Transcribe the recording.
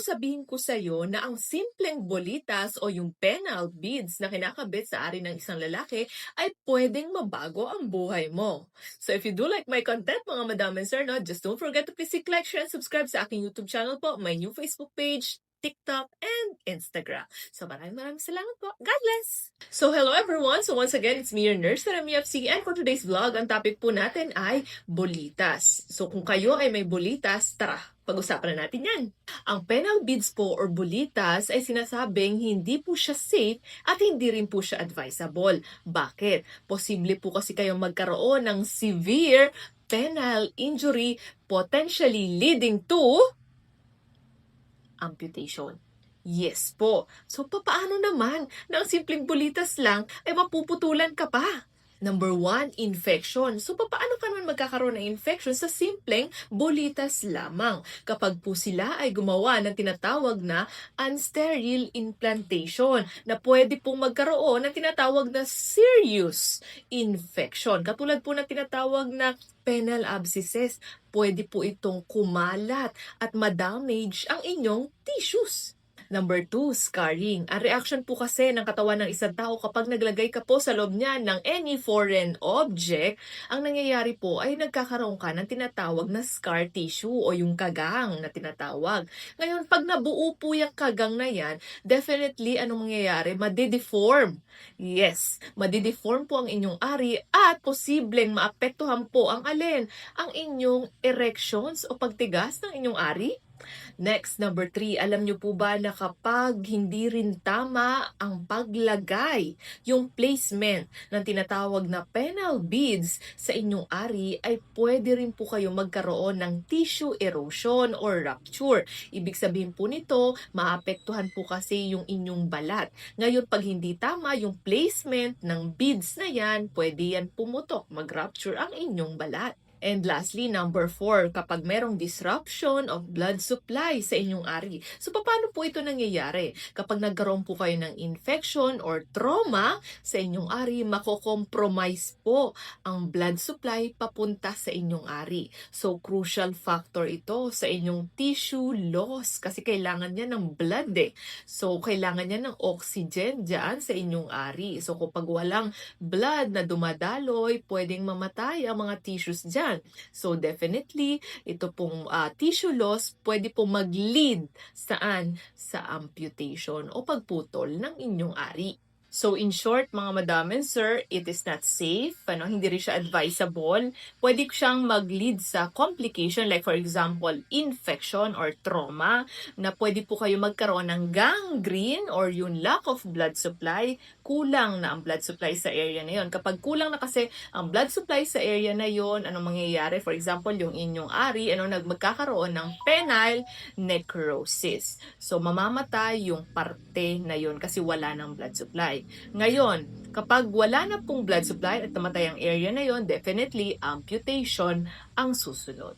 sabihin ko sa iyo na ang simpleng bolitas o yung penal beads na kinakabit sa ari ng isang lalaki ay pwedeng mabago ang buhay mo. So if you do like my content mga madam and sir, no, just don't forget to please click like, share, and subscribe sa aking YouTube channel po, my new Facebook page, TikTok, and Instagram. So maraming maraming salamat po. God bless! So hello everyone! So once again, it's me, your nurse, Sarah MFC, and for today's vlog, ang topic po natin ay bolitas. So kung kayo ay may bolitas, tara, pag-usapan na natin yan. Ang penal beads po or bolitas ay sinasabing hindi po siya safe at hindi rin po siya advisable. Bakit? Posible po kasi kayong magkaroon ng severe penal injury potentially leading to amputation. Yes po. So, papaano naman na ang simpleng bulitas lang ay mapuputulan ka pa? Number one, infection. So, papaano ka naman magkakaroon ng infection sa simpleng bulitas lamang kapag po sila ay gumawa ng tinatawag na unsterile implantation na pwede pong magkaroon ng tinatawag na serious infection. Katulad po ng tinatawag na penal abscesses. Pwede po itong kumalat at madamage ang inyong tissues. Number two, scarring. Ang reaction po kasi ng katawan ng isang tao kapag naglagay ka po sa loob niya ng any foreign object, ang nangyayari po ay nagkakaroon ka ng tinatawag na scar tissue o yung kagang na tinatawag. Ngayon, pag nabuo po yung kagang na yan, definitely anong mangyayari? Madideform. Yes, madideform po ang inyong ari at posibleng maapektuhan po ang alin? Ang inyong erections o pagtigas ng inyong ari? Next, number three, alam nyo po ba na kapag hindi rin tama ang paglagay, yung placement ng tinatawag na penal beads sa inyong ari, ay pwede rin po kayo magkaroon ng tissue erosion or rupture. Ibig sabihin po nito, maapektuhan po kasi yung inyong balat. Ngayon, pag hindi tama yung placement ng beads na yan, pwede yan pumutok, mag-rupture ang inyong balat. And lastly, number four, kapag merong disruption of blood supply sa inyong ari. So, paano po ito nangyayari? Kapag nagkaroon po kayo ng infection or trauma sa inyong ari, makokompromise po ang blood supply papunta sa inyong ari. So, crucial factor ito sa inyong tissue loss kasi kailangan niya ng blood eh. So, kailangan niya ng oxygen dyan sa inyong ari. So, kapag walang blood na dumadaloy, pwedeng mamatay ang mga tissues dyan. So definitely, ito pong ah, tissue loss pwede pong mag-lead saan? Sa amputation o pagputol ng inyong ari. So in short, mga madam and sir, it is not safe, ano, hindi rin siya advisable. Pwede siyang mag-lead sa complication like for example, infection or trauma na pwede po kayo magkaroon ng gangrene or yung lack of blood supply, kulang na ang blood supply sa area na yon. Kapag kulang na kasi ang blood supply sa area na yon, ano mangyayari? For example, yung inyong ari, ano nag magkakaroon ng penile necrosis. So mamamatay yung parte na yon kasi wala ng blood Ngayon, kapag wala na pong blood supply at namatay ang area na yon, definitely amputation ang susunod.